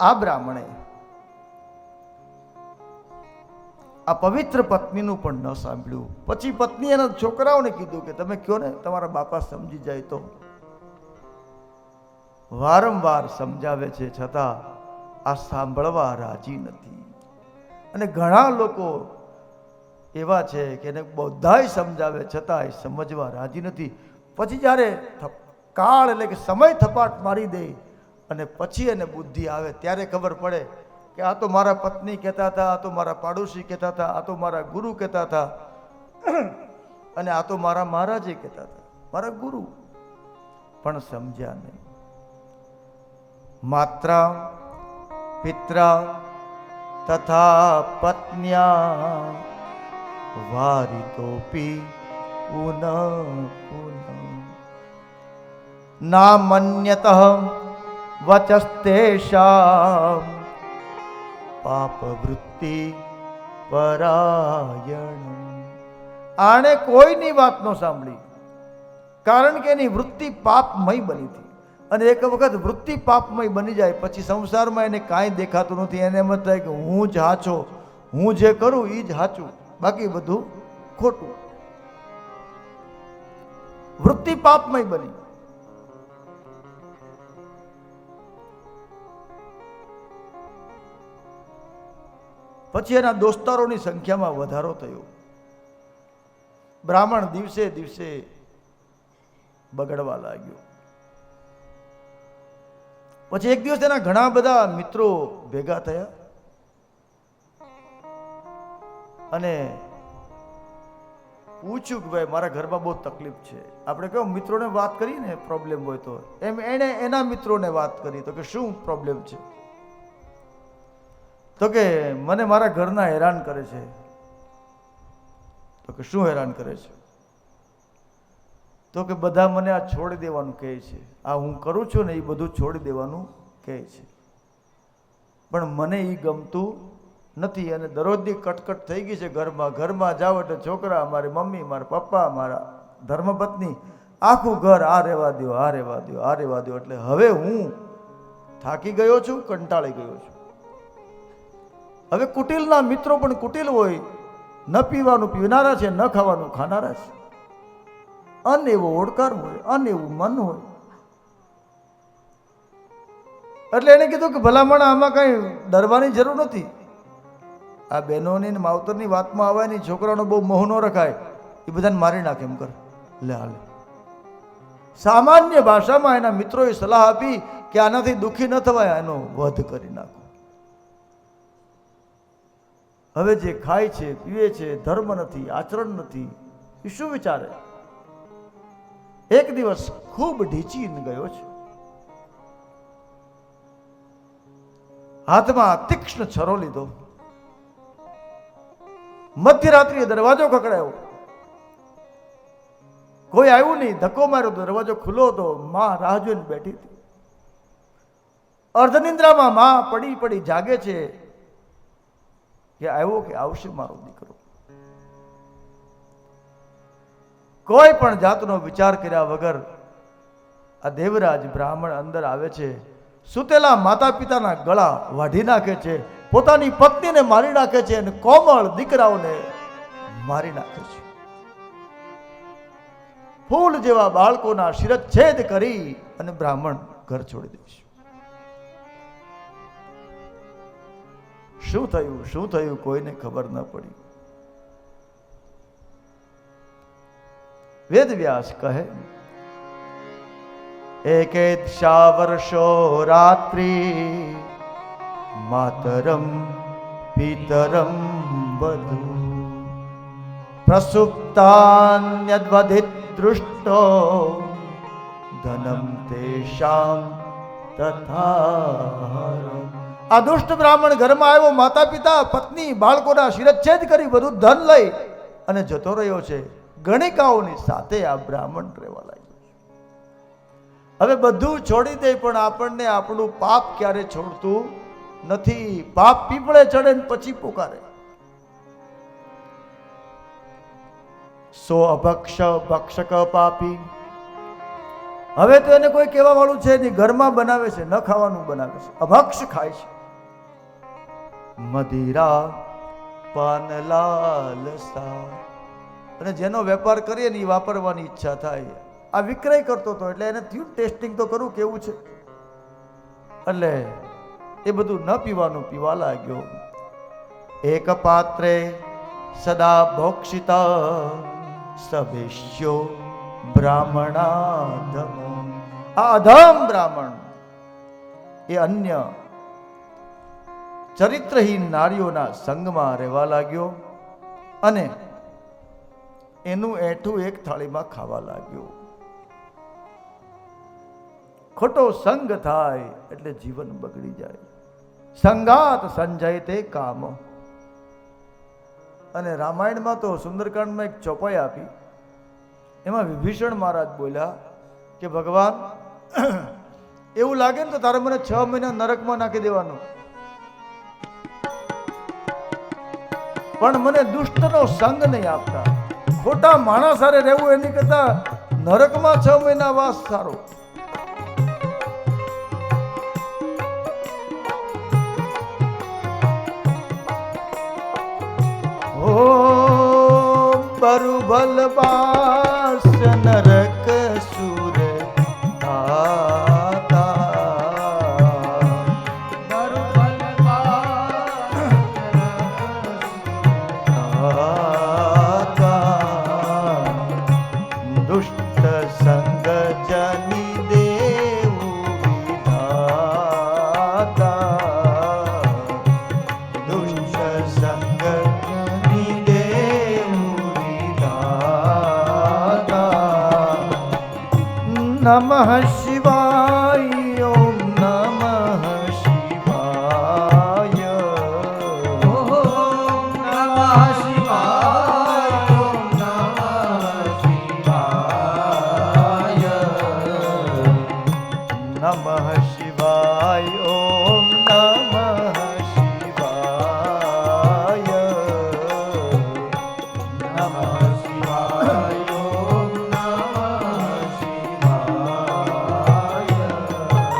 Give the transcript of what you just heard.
આ બ્રાહ્મણે આ પવિત્ર પત્નીનું પણ ન સાંભળ્યું. પછી પત્ની એના છોકરાઓને કીધું કે તમે કયો ને? તમારા બાપા સમજી જાય તો. વારંવાર સમજાવે છે, છતાં આ સાંભળવા રાજી નથી. અને ઘણા લોકો એવા છે કે એને બધાય સમજાવે છતાં એ સમજવા રાજી નથી. પછી જ્યારે કાળ એટલે કે સમય થપાટ મારી દે અને પછી એને બુદ્ધિ આવે, ત્યારે ખબર પડે કે આ તો મારા પત્ની કહેતા હતા, આ તો મારા પાડોશી કહેતા હતા, આ તો મારા ગુરુ કહેતા હતા. અને આ તો મારા મહારાજે કહેતા હતા, મારા ગુરુ. પણ સમજ્યા નહીં. માત્રા, પિત્રા તથા પત્ન્યા વારિતોપી પુનઃ પુનઃ. ના મન્યત વચસ્તેષામ પાપવૃત્તિ પરાયણ આણે કોઈની વાત ન સાંભળી, કારણ કે એની વૃત્તિ પાપમય બની હતી. અને એક વખત વૃત્તિ પાપમય બની જાય, પછી સંસારમાં એને કાંઈ દેખાતું નથી. એને એમ થાય કે હું જ હાચો, હું જે કરું એ જ હાચું. બાકી બધું ખોટું. વૃત્તિ પાપમય બની. પછી એના દોસ્તારોની સંખ્યામાં વધારો થયો. બ્રાહ્મણ દિવસે દિવસે બગડવા લાગ્યો. પછી એક દિવસ એના ઘણા બધા મિત્રો ભેગા થયા અને પૂછ્યું કે ભાઈ, મારા ઘરમાં બહુ તકલીફ છે. આપણે કહો મિત્રોને વાત કરીને પ્રોબ્લેમ હોય તો. એમ એણે એના મિત્રોને વાત કરી તો કે, શું પ્રોબ્લેમ છે? તો કે મને મારા ઘરના હેરાન કરે છે. તો કે શું હેરાન કરે છે? તો કે બધા મને આ છોડી દેવાનું કહે છે. આ હું કરું છું ને એ બધું છોડી દેવાનું કહે છે. પણ મને એ ગમતું નથી અને દરરોજની કટકટ થઈ ગઈ છે ઘરમાં. ઘરમાં જાઓ એટલે છોકરા મારી મમ્મી, મારા પપ્પા, મારા ધર્મપત્ની, આખું ઘર આ રહેવા દો આ રહેવા દો આ રહેવા દો એટલે હવે હું થાકી ગયો છું, કંટાળી ગયો છું. હવે કુટિલના મિત્રો પણ કુટિલ હોય, ન પીવાનું પીનારા છે, ન ખાવાનું ખાનારા છે. અન એવો ઓડકાર હોય અન એવું મન હોય. એટલે એને કીધું કે ભલામણ આમાં કઈ ડરવાની જરૂર નથી. આ બહેનોની ને માવતરની વાતમાં આવે આવવાની છોકરાનો બહુ મોહ ન રખાય. એ બધાને મારી નાખે, એમ કર. લે, હાલે. સામાન્ય ભાષામાં એના મિત્રોએ સલાહ આપી કે આનાથી દુઃખી ન થવાય એનો વધ કરી નાખો. હવે જે ખાય છે, પીવે છે, ધર્મ નથી, આચરણ નથી, એ શું વિચારે? એક દિવસ ખૂબ ઢીચી ગયો છે. હાથમાં તીક્ષ્ણ છરો લીધો. મધ્યરાત્રિએ દરવાજો ખકડાયો કોઈ આવ્યું નહીં, ધક્કો માર્યો, દરવાજો ખુલ્લો હતો, માં રાહ જોઈને બેઠી હતી. અર્ધનિંદ્રામાં માં પડી પડી જાગે છે કે આવ્યો કે આવશે મારો દીકરો? કોઈ પણ જાતનો વિચાર કર્યા વગર આ દેવરાજ બ્રાહ્મણ અંદર આવે છે, સુતેલા માતા પિતાના ગળા વાઢી નાખે છે, પોતાની પત્નીને મારી નાખે છે અને કોમળ દીકરાઓને મારી નાખે છે. ફૂલ જેવા બાળકોના શિરચ્છેદ કરી અને બ્રાહ્મણ ઘર છોડી દે છે. શું થયું? શું થયું? કોઈને ખબર ન પડી. વેદ વ્યાસ કહે એકેદશા વર્ષો રાત્રિ, માતરમ પિતરમ વધુ. પ્રસુપ્તાન્યદ્વધિત દૃષ્ટો, ધનમ તેષામ તથા આ દુષ્ટ બ્રાહ્મણ ઘરમાં આવ્યો માતા પિતા પત્ની, બાળકોના શિરચ્છેદ કરી બધું ધન લઈ અને જતો રહ્યો છે. ગણિકાઓની સાથે આ બ્રાહ્મણ રહેવા લાગ્યો હવે બધું છોડી દે, પણ આપણને આપણું પાપ ક્યારે છોડતું નથી? પાપ પીપળે ચડે ને પછી પોકારે. સો અભક્ષ, ભક્ષક પાપી. હવે તો એને કોઈ કહેવા વાળું છે નહીં, ઘરમાં બનાવે છે, ન ખાવાનું બનાવે છે. અભક્ષ ખાય છે. મદિરા પાનલાલ અને જેનો વેપાર કરીએ ને એ વાપરવાની ઈચ્છા થાય. આ વિક્રય કરતો હતો એટલે એને થયું ટેસ્ટિંગ તો કરું કેવું છે? એટલે એ બધું ન પીવાનું પીવા લાગ્યો. એક પાત્રે સદા ભોક્ષિતા સભેશ્યો બ્રાહ્મણાધમ. આ અધમ બ્રાહ્મણ એ અન્ય ચરિત્રહીન નારીઓના સંગમાં રહેવા લાગ્યો અને એનું એઠું એક થાળીમાં ખાવા લાગ્યો. ખોટો સંગ થાય એટલે જીવન બગડી જાય. સંગાત સંજય તે કામ. અને રામાયણમાં તો સુંદરકાંડમાં એક ચોપાઈ આપી. એમાં વિભીષણ મહારાજ બોલ્યા કે ભગવાન, એવું લાગે ને તો તારે મને છ મહિના નરકમાં નાખી દેવાનું. પણ મને દુષ્ટનો સંગ નહીં આપતા. ખોટા માણસ હારે રહેવું એની કરતા નરકમાં છ મહિના વાસ સારો. બરુભલ બાસ नमः